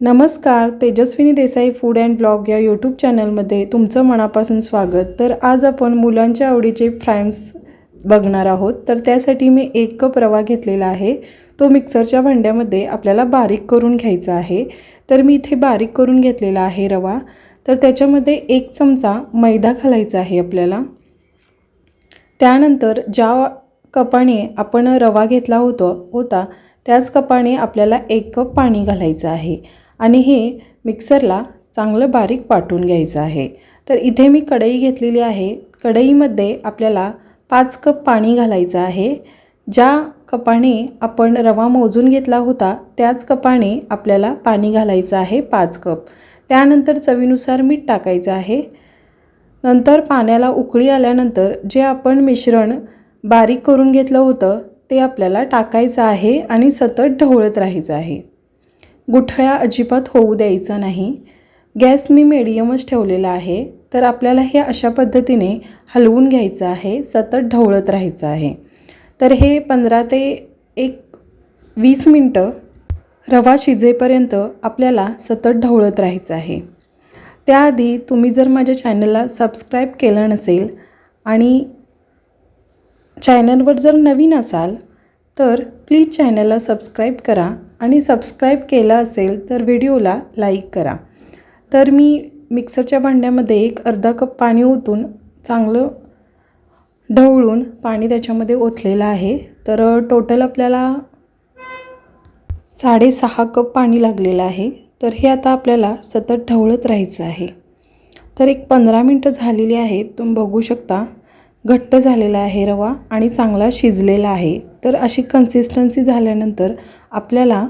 नमस्कार Tejaswini Desai food and blog या YouTube चॅनलमध्ये तुमचं मनापासून स्वागत. तर आज आपण मुलांच्या आवडीचे फ्रॅम्स बघणार आहोत. तर त्यासाठी मी एक कप रवा घेतलेला आहे. तो मिक्सरच्या भांड्यामध्ये आपल्याला बारीक करून घ्यायचा आहे. तर मी इथे बारीक करून घेतलेला आहे रवा. तर त्याच्यामध्ये एक चमचा मैदा घालायचा आहे आपल्याला. त्यानंतर ज्या कपाने आपण रवा घेतला होतो होता त्याच कपाने आपल्याला एक कप पाणी घालायचं आहे. आणि हे मिक्सरला चांगलं बारीक वाटून घ्यायचं आहे. तर इथे मी कढई घेतलेली आहे. कढईमध्ये आपल्याला पाच कप पाणी घालायचं आहे. ज्या कपाने आपण रवा मोजून घेतला होता त्याच कपाने आपल्याला पाणी घालायचं आहे पाच कप. त्यानंतर चवीनुसार मीठ टाकायचं आहे. नंतर पाण्याला उकळी आल्यानंतर जे आपण मिश्रण बारीक करून घेतलं होतं ते आपल्याला टाकायचं आहे आणि सतत ढवळत राहायचं आहे. गुठळ्या अजिबात होऊ द्यायचा नाही. गॅस मी मिडियमच ठेवलेला आहे तर आपल्याला हे अशा पद्धतीने हलवून घ्यायचं आहे सतत ढवळत राहायचं आहे. तर हे पंधरा ते एक वीस मिनटं रवा शिजेपर्यंत आपल्याला सतत ढवळत राहायचं आहे. त्याआधी तुम्ही जर माझ्या चॅनलला सबस्क्राईब केलं नसेल आणि चॅनलवर जर नवीन असाल तर प्लीज चॅनलला सबस्क्राईब करा. आणि सबस्क्राईब केलं असेल तर व्हिडिओला लाईक करा. तर मी मिक्सरच्या भांड्यामध्ये एक अर्धा कप पाणी ओतून चांगलं ढवळून पाणी त्याच्यामध्ये ओतलेलं आहे. तर टोटल आपल्याला साडेसहा कप पाणी लागलेलं आहे. तर हे आता आपल्याला सतत ढवळत राहायचं आहे. तर एक पंधरा मिनटं झालेली आहेत. तुम्ही बघू शकता. घट्ट झालेला आहे रवा आणि चांगला शिजलेला आहे. तर अशी कन्सिस्टन्सी झाल्यानंतर आपल्याला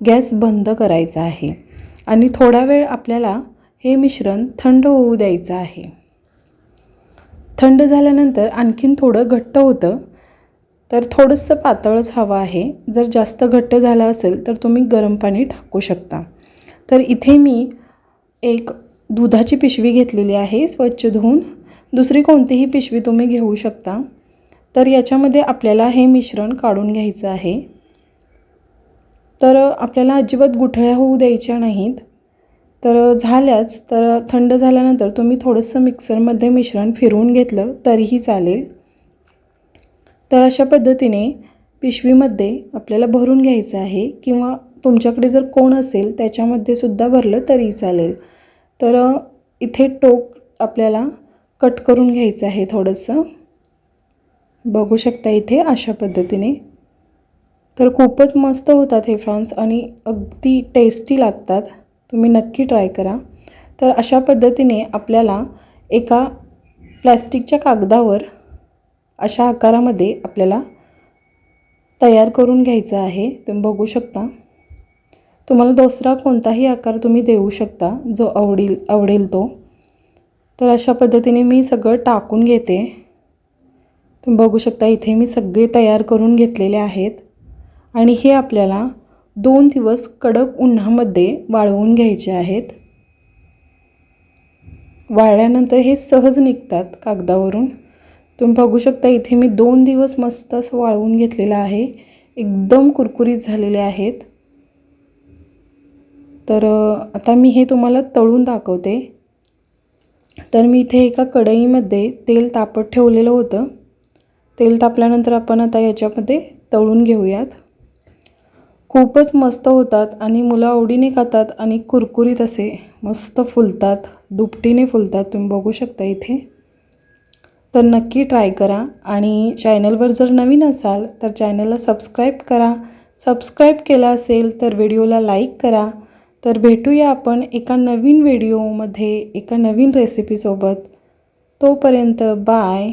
गॅस बंद करायचा आहे आणि थोडा वेळ आपल्याला हे मिश्रण थंड होऊ द्यायचं आहे. थंड झाल्यानंतर आणखीन थोडं घट्ट होतं. तर थोडंसं पातळच हवं आहे. जर जास्त घट्ट झालं असेल तर तुम्ही गरम पाणी टाकू शकता. तर इथे मी एक दुधाची पिशवी घेतलेली आहे. स्वच्छ धुवून दुसरी कोणतीही पिशवी तुम्ही घेऊ शकता. तर याच्यामध्ये आपल्याला हे मिश्रण काढून घ्यायचं आहे. तर आपल्याला अजिबात गुठळ्या होऊ द्यायच्या नाहीत. तर झाल्याच तर थंड झाल्यानंतर तुम्ही थोडंसं मिक्सरमध्ये मिश्रण फिरवून घेतलं तरीही चालेल. तर अशा पद्धतीने पिशवीमध्ये आपल्याला भरून घ्यायचं आहे किंवा तुमच्याकडे जर कोण असेल त्याच्यामध्ये सुद्धा भरलं तरी चालेल. तर इथे टोक आपल्याला कट करून घ्यायचं आहे थोडंसं. बघू शकता इथे अशा पद्धतीने. तर खूपच मस्त होतात हे फ्रान्स आणि अगदी टेस्टी लागतात. तुम्ही नक्की ट्राय करा. तर अशा पद्धतीने आपल्याला एका प्लॅस्टिकच्या कागदावर अशा आकारामध्ये आपल्याला तयार करून घ्यायचं आहे. तुम्ही बघू शकता. तुम्हाला दुसरा कोणताही आकार तुम्ही देऊ शकता जो आवडील आवडेल तो. तर अशा पद्धतीने मी सगळं टाकून घेते. तुम्ही बघू शकता इथे मी सगळे तयार करून घेतलेले आहेत. आणि हे आपल्याला दोन दिवस कडक उन्हामध्ये वाळवून घ्यायचे आहेत. वाळल्यानंतर हे सहज निघतात कागदावरून. तुम्ही बघू शकता इथे मी दोन दिवस मस्त असं वाळवून घेतलेलं आहे. एकदम कुरकुरीत झालेले आहेत. तर आता मी हे तुम्हाला तळून दाखवते. तर मी इथे एका कढईमध्ये तेल तापत ठेवलेलं होतं. तेल तापल्यानंतर आपण आता याच्यामध्ये तळून घेऊयात. खूपच मस्त होतात आणि मुलं आवडीने खातात आणि कुरकुरीत असे मस्त फुलतात. दुपटीने फुलतात तुम्ही बघू शकता इथे. तर नक्की ट्राय करा आणि चॅनलवर जर नवीन असाल तर चॅनलला सबस्क्राईब करा. सबस्क्राईब केला असेल तर व्हिडिओला लाईक करा. तर भेटूया आपण एका नवीन व्हिडिओमध्ये एका नवीन रेसिपीसोबत तोपर्यंत बाय